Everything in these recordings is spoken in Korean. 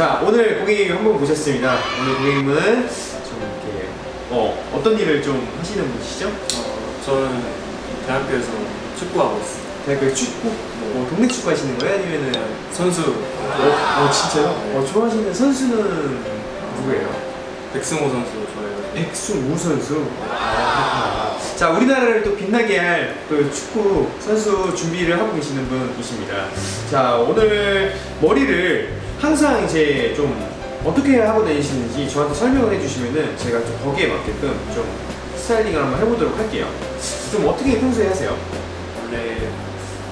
자 오늘 고객님 한분 모셨습니다. 오늘 고객님은 좀 이렇게 어 어떤 일을 좀 하시는 분이시죠? 어, 저는 대학교에서 축구하고 있어요. 대학교 축구, 어, 동네 축구 하시는 거예요? 아니면은 선수 어, 어 진짜요? 어 좋아하시는 선수는 누구예요? 백승호 선수 좋아해요. 백승우 선수. 아, 그렇구나. 자, 우리나라를 또 빛나게 할 그 축구 선수 준비를 하고 계시는 분이십니다. 자, 오늘 머리를 항상 이제 좀 어떻게 하고 다니시는지 저한테 설명을 해주시면은 제가 좀 거기에 맞게끔 좀 스타일링을 한번 해보도록 할게요. 좀 어떻게 평소에 하세요? 원래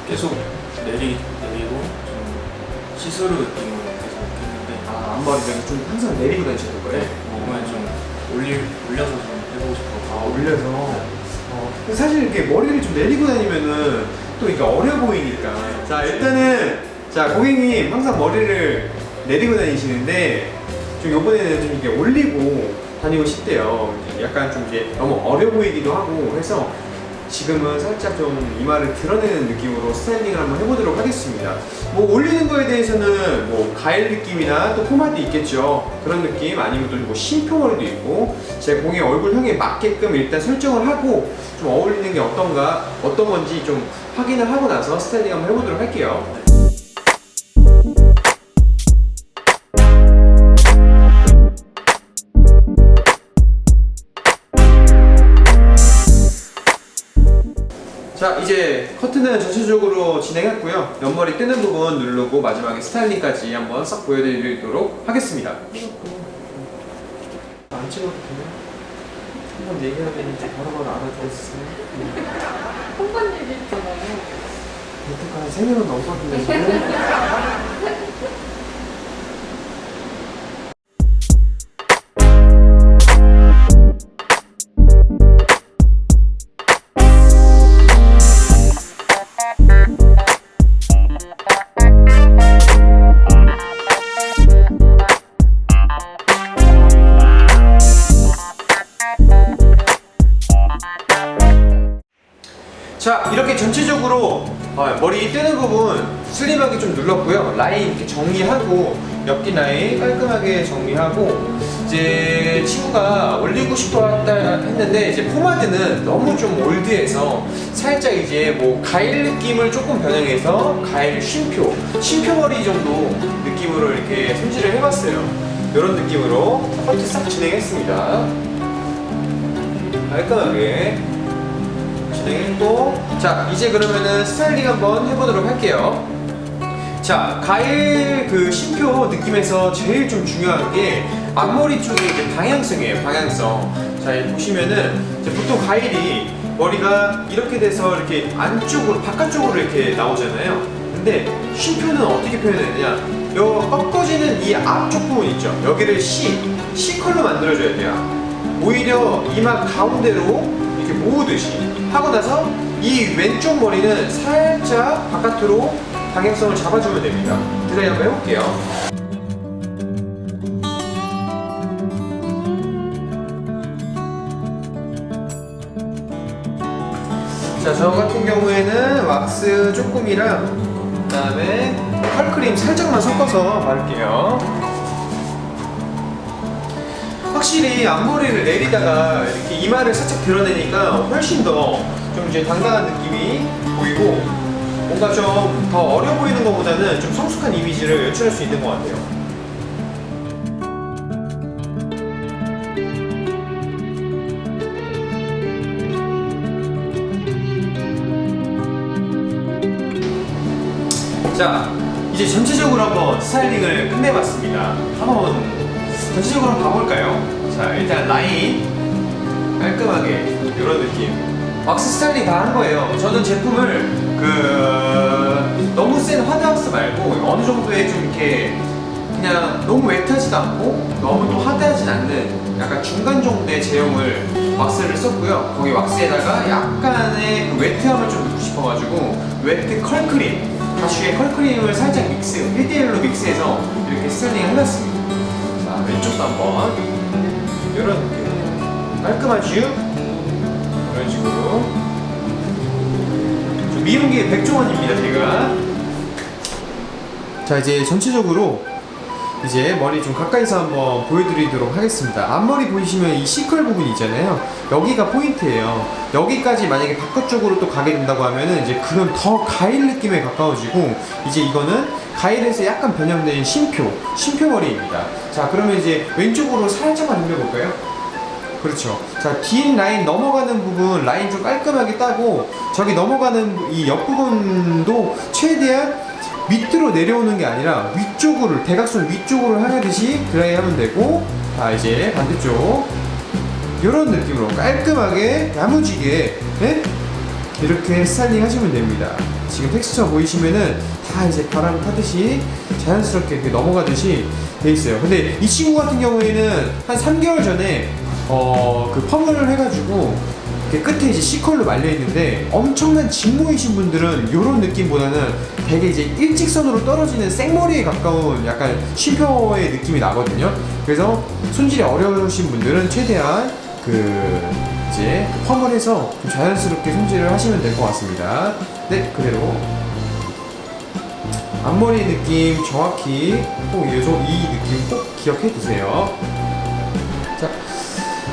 계속 내리 내리고 좀 시스루 느낌으로 계속 했는데 아, 앞머리를 좀 항상 내리고 다니셨던 거예요? 이번에 좀 올리 올려서 좀 해보고 싶어서 아, 올려서. 어, 근데 사실 이렇게 머리를 좀 내리고 다니면은 또 이게 어려 보이니까. 자, 일단은, 자, 고객님 항상 머리를 내리고 다니시는데, 좀 요번에는 좀 이렇게 올리고 다니고 싶대요. 약간 좀 이제 너무 어려 보이기도 하고 해서 지금은 살짝 좀 이마를 드러내는 느낌으로 스타일링을 한번 해보도록 하겠습니다. 뭐 올리는 거에 대해서는 뭐 가일 느낌이나 또 포마드 있겠죠. 그런 느낌 아니면 또뭐 심표머리도 있고 제 공의 얼굴형에 맞게끔 일단 설정을 하고 좀 어울리는 게 어떤가 어떤 건지 좀 확인을 하고 나서 스타일링 한번 해보도록 할게요. 자 이제 커트는 전체적으로 진행했고요 옆머리 뜨는 부분 누르고 마지막에 스타일링까지 한번 싹 보여드리도록 하겠습니다 안 찍어도 돼요? 한번 얘기하면 이제 바로바로 알아들었어요 한번 얘기했잖아요. 여태까지 한 3년은 넘거든요 자 이렇게 전체적으로 어, 머리 뜨는 부분 슬림하게 좀 눌렀고요. 라인 이렇게 정리하고 옆뒤 라인 깔끔하게 정리하고 이제 친구가 올리고 싶어 했다 했는데 이제 포마드는 너무 좀 올드해서 살짝 이제 뭐 가일 느낌을 조금 변형해서 가일 쉼표 쉼표 머리 정도 느낌으로 이렇게 손질을 해봤어요. 이런 느낌으로 커트 싹 진행했습니다. 깔끔하게 진행했고 자 이제 그러면은 스타일링 한번 해보도록 할게요. 자 가일 그 심표 느낌에서 제일 좀 중요한 게 앞머리 쪽의 이제 방향성이에요 방향성. 자 보시면은 보통 가일이 머리가 이렇게 돼서 이렇게 안쪽으로 바깥쪽으로 이렇게 나오잖아요. 근데 쉼표는 어떻게 표현했느냐? 요 꺾어지는 이 앞쪽 부분 있죠? 여기를 C C 컬로 만들어줘야 돼요. 오히려 이마 가운데로 이렇게 모으듯이 하고 나서 이 왼쪽 머리는 살짝 바깥으로 방향성을 잡아주면 됩니다. 디자인 한번 해볼게요. 자, 저 같은 경우에는 왁스 조금이랑 그다음에 컬크림 살짝만 섞어서 바를게요. 확실히 앞머리를 내리다가 이렇게 이마를 살짝 드러내니까 훨씬 더 좀 이제 당당한 느낌이 보이고 뭔가 좀 더 어려 보이는 것보다는 좀 성숙한 이미지를 연출할 수 있는 것 같아요. 자, 이제 전체적으로 한번 스타일링을 끝내봤습니다. 한번 전체적으로 한번 봐볼까요? 자, 일단 라인 깔끔하게 이런 느낌. 왁스 스타일링 다 한 거예요. 저는 제품을 그 너무 센 하드왁스 말고 어느 정도의 좀 이렇게 그냥 너무 웨트하지도 않고 너무 또 하드하진 않는 약간 중간 정도의 제형을 왁스를 썼고요. 거기 왁스에다가 약간의 그 웨트함을 좀 넣고 싶어가지고 웨트 컬크림 다슈의 컬크림을 살짝 믹스 1대1로 믹스해서 이렇게 스타일링을 해놨습니다. 깔끔하죠? 이런 식으로 좀 미용계 백종원입니다 제가 자 이제 전체적으로 이제 머리 좀 가까이서 한번 보여드리도록 하겠습니다. 앞머리 보이시면 이 시컬 부분이 있잖아요. 여기가 포인트예요. 여기까지 만약에 바깥쪽으로 또 가게 된다고 하면은 이제 그건 더 가일 느낌에 가까워지고 이제 이거는 가일에서 약간 변형된 쉼표, 쉼표 머리입니다. 자, 그러면 이제 왼쪽으로 살짝만 돌려볼까요? 그렇죠. 자, 긴 라인 넘어가는 부분 라인 좀 깔끔하게 따고 저기 넘어가는 이 옆부분도 최대한 밑으로 내려오는 게 아니라 위쪽으로 대각선 위쪽으로 향하듯이 드라이 하면 되고 자 이제 반대쪽 이런 느낌으로 깔끔하게 야무지게 네? 이렇게 스타일링 하시면 됩니다 지금 텍스처 보이시면은 다 이제 바람 타듯이 자연스럽게 이렇게 넘어가듯이 돼 있어요 근데 이 친구 같은 경우에는 한 3개월 전에 어 그 펌을 해가지고 이렇게 끝에 이제 C컬로 말려 있는데 엄청난 직모이신 분들은 이런 느낌보다는 되게 이제 일직선으로 떨어지는 생머리에 가까운 약간 쉼표의 느낌이 나거든요. 그래서 손질이 어려우신 분들은 최대한 그 이제 펌을 해서 좀 자연스럽게 손질을 하시면 될 것 같습니다. 네, 그대로 앞머리 느낌 정확히 꼭 이, 이 느낌 꼭 기억해 두세요. 자,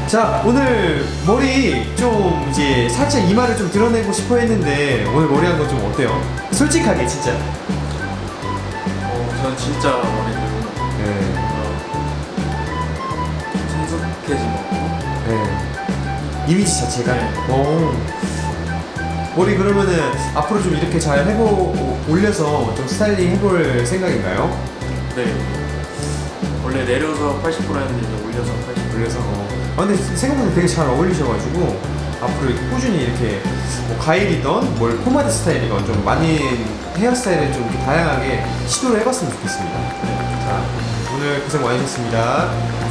자 오늘 머리 좀 이제 살짝 이마를 좀 드러내고 싶어 했는데 오늘 머리 한거좀 어때요? 솔직하게 진짜. 어, 전 진짜 머리도 네, 어, 성숙해진 것 같고 네. 이미지 자체가. 네. 오. 머리 그러면은 앞으로 좀 이렇게 잘 해보 올려서 좀 스타일링 해볼 생각인가요? 네 원래 내려서 80% 했는데 이제 올려서 80% 올려서. 어. 아, 근데 생각보다 되게 잘 어울리셔가지고 앞으로 꾸준히 이렇게 뭐 가일이던 뭘 포마드 스타일이건 좀 많이 헤어스타일을 좀 이렇게 다양하게 시도를 해봤으면 좋겠습니다. 자 오늘 고생 많으셨습니다.